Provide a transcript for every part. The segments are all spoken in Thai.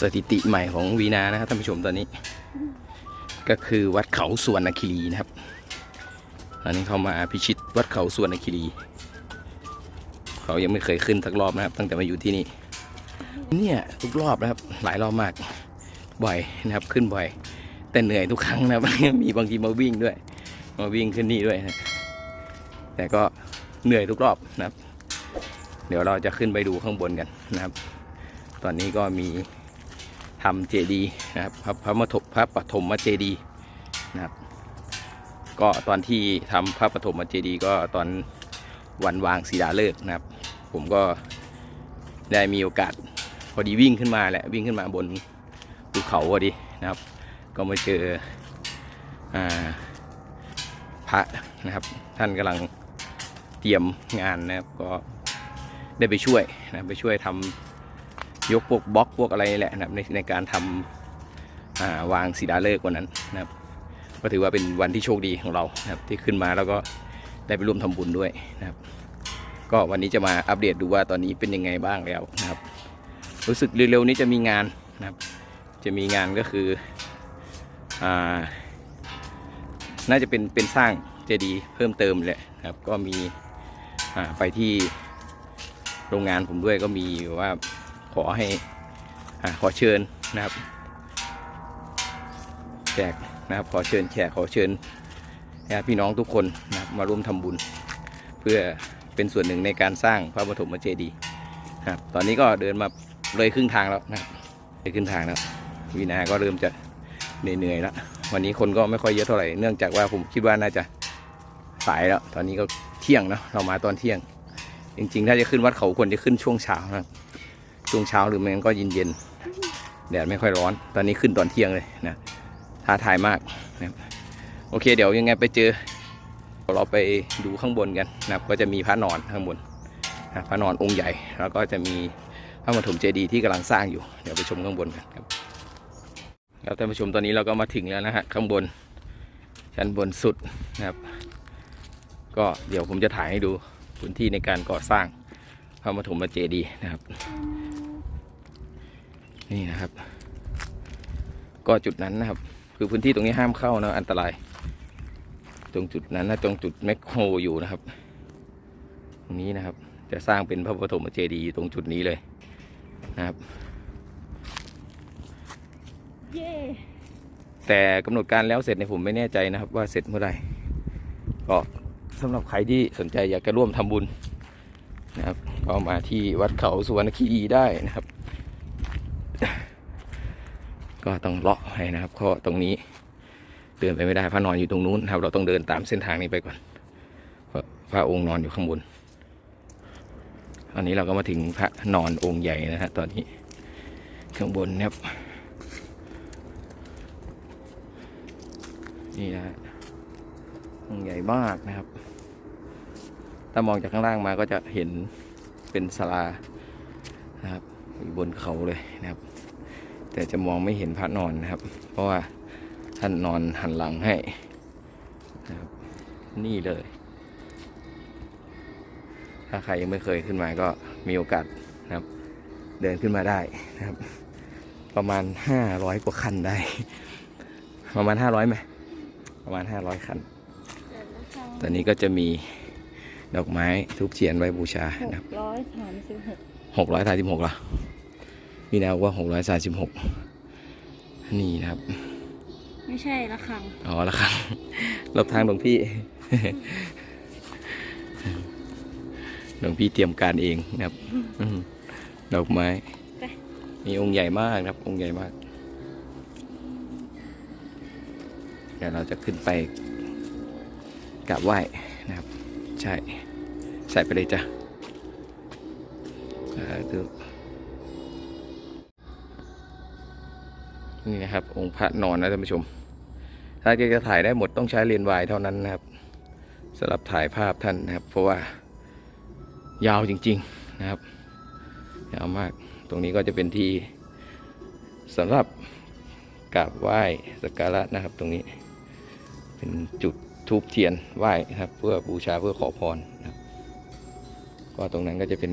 สถิติใหม่ของวีนานะครับท่านผู้ชมตอนนี้ ก็คือวัดเขาสวนนคีรีนะครับตอนนี้เขามาพิชิตวัดเขาสวนนคีรีเขายังไม่เคยขึ้นสักรอบนะครับ ตั้งแต่มาอยู่ที่นี่เนี่ยทุกรอบนะครับ หลายรอบมากบ่อยนะครับ ขึ้นบ่อย แต่เหนื่อยทุกครั้งนะครับมีบางทีมาวิ่งด้วย มาวิ่งขึ้นนี่ด้วยนะแต่ก็เหนื่อยทุกรอบนะครับ เดี๋ยวเราจะขึ้นไปดูข้างบนกันนะครับ ตอนนี้ก็มี ทำเจดีนะครับพระพระมถพระปฐมเจดีนะครับ ก็ตอนที่ทำพระปฐมเจดีก็ตอนวันวางศิลาฤกษ์นะครับ ผมก็ได้มีโอกาสพอดีวิ่งขึ้นมาแหละวิ่งขึ้นมาบนภูเขาพอดีนะครับ ก็มาเจอพระนะครับ ท่านกำลังเตรียมงานนะครับก็ได้ไปช่วยนะไปช่วยทำ ยกพวกบล็อกพวกอะไรนี่แหละนะครับในในการทำาวางศิลาฤกษ์วันนั้นนะครับ ก็ถือว่าเป็นวันที่โชคดีของเรานะครับที่ขึ้นมาแล้วก็ได้ไปร่วมทำบุญด้วยนะครับ ก็วันนี้จะมาอัปเดตดูว่าตอนนี้เป็นยังไงบ้างแล้วนะครับ รู้สึกเร็วๆนี้จะมีงานนะครับ จะมีงานก็คืออ่าน่าจะเป็นเป็นสร้างเจดีย์เพิ่มเติมแหละครับ ก็มีไปที่โรงงานผมด้วยก็มีว่า ขอให้อขอเชิญนะครับแจกนะครับขอเชิญแขกขอเชิญญาติพี่น้องทุกคนนะครับมาร่วมทำบุญ เพื่อเป็นส่วนหนึ่งในการสร้างพระปฐมเจดีย์นะครับตอนนี้ก็เดินมาเลยครึ่งทางแล้วนะครับเลยครึ่งทางแล้ววีนาก็เริ่มจะเหนื่อยๆแล้ววันนี้คนก็ไม่ค่อยเยอะเท่าไหร่เนื่องจากว่าผมคิดว่าน่าจะสายแล้ว ตอนนี้ก็เที่ยงเนาะเรามาตอนเที่ยง จริง ๆ ถ้าจะขึ้นวัดเขาควรจะขึ้นช่วงเช้านะครับ ช่วงเช้าหรือไม่งั้นก็เย็นๆแดดไม่ค่อยร้อน ตอนนี้ขึ้นตอนเที่ยงเลยนะท้าทายมากนะโอเค เดี๋ยวยังไงไปเจอ เราไปดูข้างบนกันนะครับก็จะมีพระนอนข้างบนนะพระนอนองค์ใหญ่ แล้วก็จะมีพระปฐมเจดีย์ที่กำลังสร้างอยู่ เดี๋ยวไปชมข้างบนกันครับครับท่านผู้ชมตอนนี้เราก็มาถึงแล้วนะฮะข้างบนชั้นบนสุดนะครับ ก็เดี๋ยวผมจะถ่ายให้ดูพื้นที่ในการก่อสร้างพระปฐมเจดีย์นะครับ นี่นะครับ ก็จุดนั้นนะครับ คือพื้นที่ตรงนี้ห้ามเข้านะอันตราย ตรงจุดนั้นนะตรงจุดแมคโครอยู่นะครับ ตรงนี้นะครับ จะสร้างเป็นพระปฐมเจดีย์อยู่ตรงจุดนี้เลยนะครับเย่แต่กำหนดการแล้วเสร็จเนี่ยผมไม่แน่ใจนะครับ ว่าเสร็จเมื่อไหร่ก็สำหรับใครที่สนใจอยากจะร่วมทำบุญนะครับก็มาที่วัดเขาสุวรรณคีรีได้นะครับ ก็ต้องเลาะให้นะครับเพราะตรงนี้เดินไปไม่ได้พระนอนอยู่ตรงนู้นครับ เราต้องเดินตามเส้นทางนี้ไปก่อนพระองค์นอนอยู่ข้างบนตอนนี้เราก็มาถึงพระนอนองค์ใหญ่นะฮะตอนนี้ข้างบนนะครับนี่นะฮะองค์ใหญ่มากนะครับ ถ้ามองจากข้างล่างมาก็จะเห็นเป็นศาลานะครับ บนเขาเลยนะครับ แต่จะมองไม่เห็นพระนอนนะครับ เพราะว่าท่านนอนหันหลังให้นะครับนี่เลย ถ้าใครยังไม่เคยขึ้นมาก็มีโอกาสนะครับ เดินขึ้นมาได้นะครับ ประมาณห้าร้อยกว่าคันได้ ประมาณห้าร้อยไหมประมาณ 500 คัน ตอนนี้ก็จะมีดอกไม้ทุบเทียนไว้บูชาหนะครับกร้อยสามสิบหกหกร้อยสา มสิบหกละมีแนวว่าหกร้อยสามสิบหกนี่นะครับ ไม่ใช่ละครังอ๋อละครับรบทางหลวงพี่หลวงพี่เตรียมการเองนะครับอืมดอกไม้มีองค์ใหญ่มากนะครับ องค์ใหญ่มาก เดี๋ยวเราจะขึ้นไปกราบไหว้นะครับ ใช่ ใส่ไปเลยจ้ะส นี่นะครับ องค์พระนอนนะท่านผู้ชม ถ้าจะถ่ายได้หมดต้องใช้เลนส์วายเท่านั้นนะครับสำหรับถ่ายภาพท่านนะครับ เพราะว่ายาวจริง ๆนะครับยาวมากตรงนี้ก็จะเป็นที่สำหรับกราบไหว้สักการะนะครับ ตรงนี้ เป็นจุดทูบเทียนไหว้นะครับ เพื่อบูชาเพื่อขอพรนะครับก็ตรงนั้นก็จะเป็น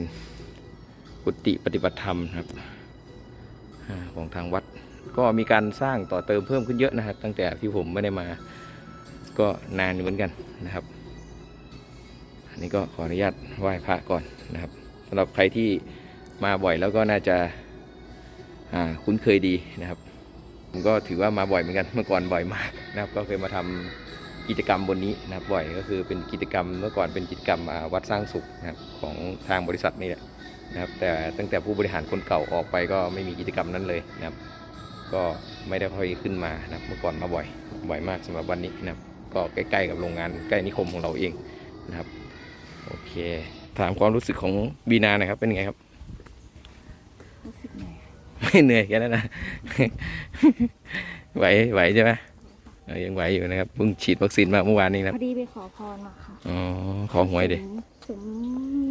กุฏิปฏิบัติธรรมนะครับ ของทางวัด ก็มีการสร้างต่อเติมเพิ่มขึ้นเยอะนะครับ ตั้งแต่ที่ผมไม่ได้มาก็นานอยู่เหมือนกันนะครับอันนี้ก็ขออนุญาตไหว้พระก่อนนะครับสำหรับใครที่มาบ่อยแล้วก็น่าจะาคุ้นเคยดีนะครับผมก็ถือว่ามาบ่อยเหมือนกันเมื่อก่อนบ่อยมากนะครับ ก็เคยมาทำกิจกรรมบนนี้นะครับบ่อยก็คือเป็นกิจกรรมเมื่อก่อนเป็นกิจกรรมวัดสร้างสุขนะครับของทางบริษัทนี่แหละ นะครับแต่ตั้งแต่ผู้บริหารคนเก่าออกไปก็ไม่มีกิจกรรมนั้นเลยนะครับ ก็ไม่ได้ค่อยขึ้นมานะครับเมื่อก่อนมาบ่อยบ่อยมากสำหรับวันนี้นะครับ ก็ใกล้ๆกับโรงงานใกล้นิคมของเราเองนะครับโอเค ถามความรู้สึกของบีนาหน่อยครับเป็นไงครับรู้สึกไงไม่เหนื่อยแค่นั้นนะไหวไหวใช่ไหมเออยังไหวอยู่นะครับเพิ่งฉีดวัคซีนมาเมื่อวานนี้นะคพรับอดีไปขอพรมาค่ะอ๋อขอหวยดิ สมสม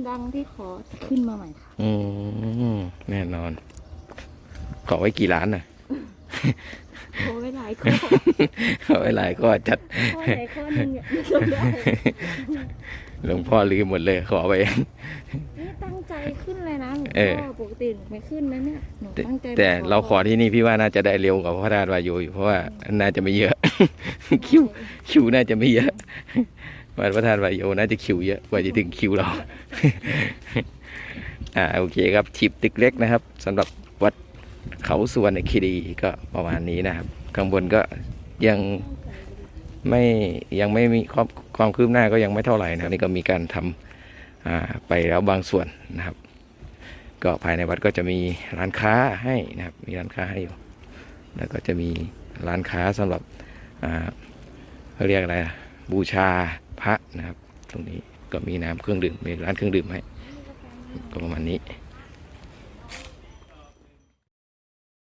ดังที่ขอขึ้นมาใหม่ค่ะ อืมแน่นอน ขอไว้กี่ล้านน่ะโอ้ยหลายข้อขอไว้หลายก็จัด ข้อไหนข้อหนึงเนี่ยไม่รู้ได้หลวงพ่อลืมหมดเลยขอไป นี่ตั้งใจขึ้นเลยนะหนูเออ ก็ปกติหนูไม่ขึ้นนะเนี่ยหนูตั้งใจแต่ไปเราขอที่นี่พี่ว่าน่าจะได้เร็วกว่าพระธาตุวายโยอยู่เพราะว่าน่าจะไม่เยอะ คิวคิวน่าจะไม่เยอะ วัดพระธาตุวายโยน่าจะคิวเยอะกว่าจะถึงคิวเรา อ่าโอเคครับทิปตึกเล็กนะครับสำหรับวัดเขาสุวรรณคีรีก็ประมาณนี้นะครับ ข้างบนก็ยังไม่ยังไม่มีความความคืบหน้าก็ยังไม่เท่าไหร่นะครับนี่ก็มีการทำอ่าไปแล้วบางส่วนนะครับ ก็ภายในวัดก็จะมีร้านค้าให้นะครับ มีร้านค้าให้อยู่ แล้วก็จะมีร้านค้าสำหรับอ่าเขาเรียกอะไรบูชา พระนะครับ ตรงนี้ก็มีน้ำเครื่องดื่มมีร้านเครื่องดื่มให้ก็ประมาณนี้